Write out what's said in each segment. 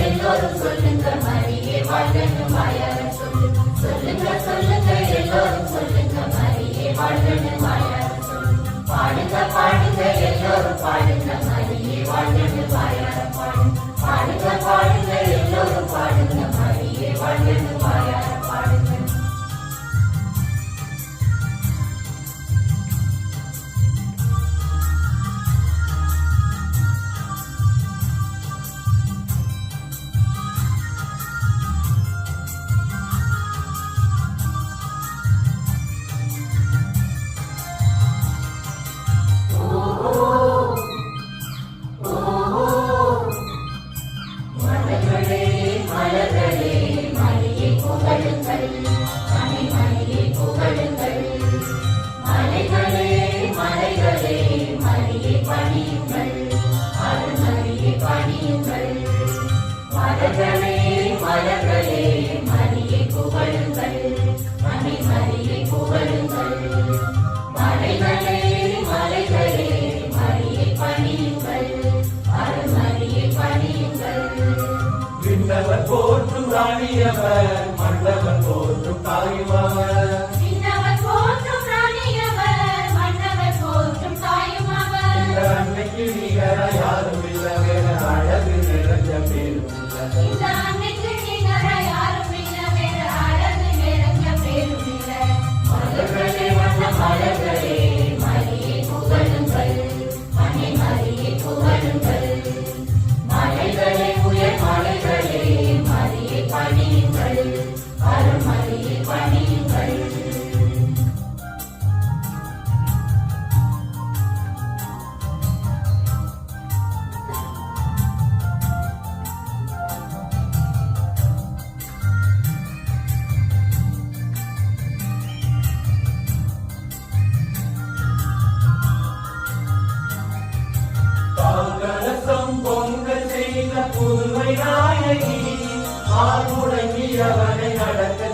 எல்லோரும் சொல்லுங்க மரியே வாழ்கணும் மாயாரம் சொல்லுங்க சொல்லுங்க சொல்லுங்க எல்லோரும் சொல்லுங்க மரியே வாழ்கணும் மாயாரம் சொல்லுங்க பாடுங்க பாடுங்க எல்லோரும் பாடுங்க மரியே வாழ்கணும் மாயாரம் பாடுங்க பாடுங்க பாடுங்க பெரியவர் விநாயகி ஆறுடையவனை நடத்த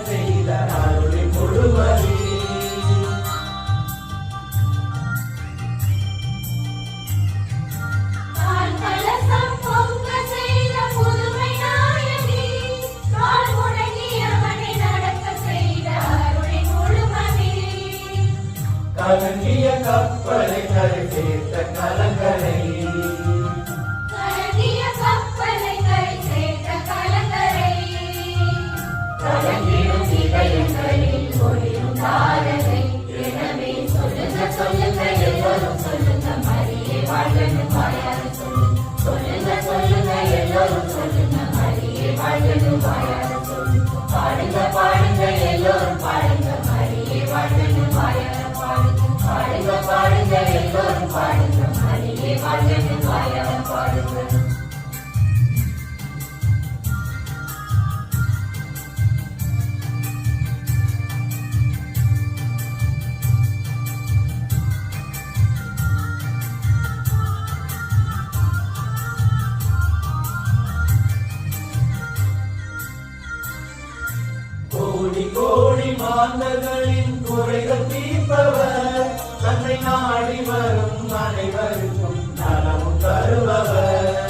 மாந்தர்களின் குறைகள் தீர்ப்பவர். தன்னை நாடி வரும் அனைவருக்கும் நலமும் தருபவர்.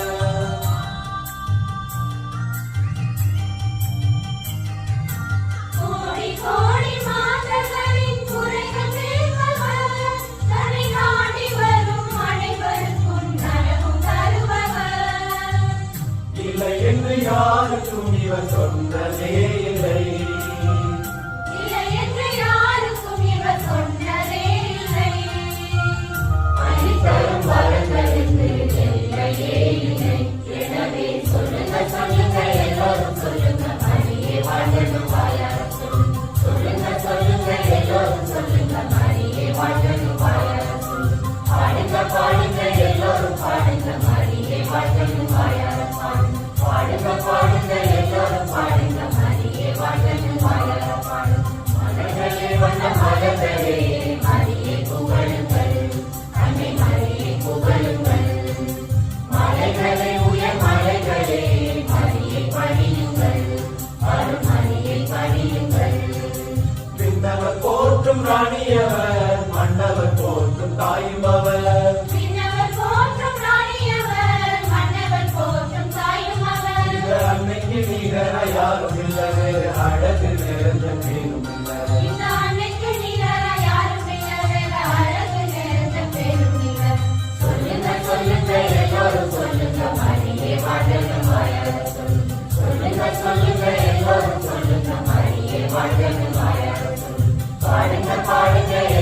யாருக்கும் இவர் சொன்னதே பணியவர். having the party day.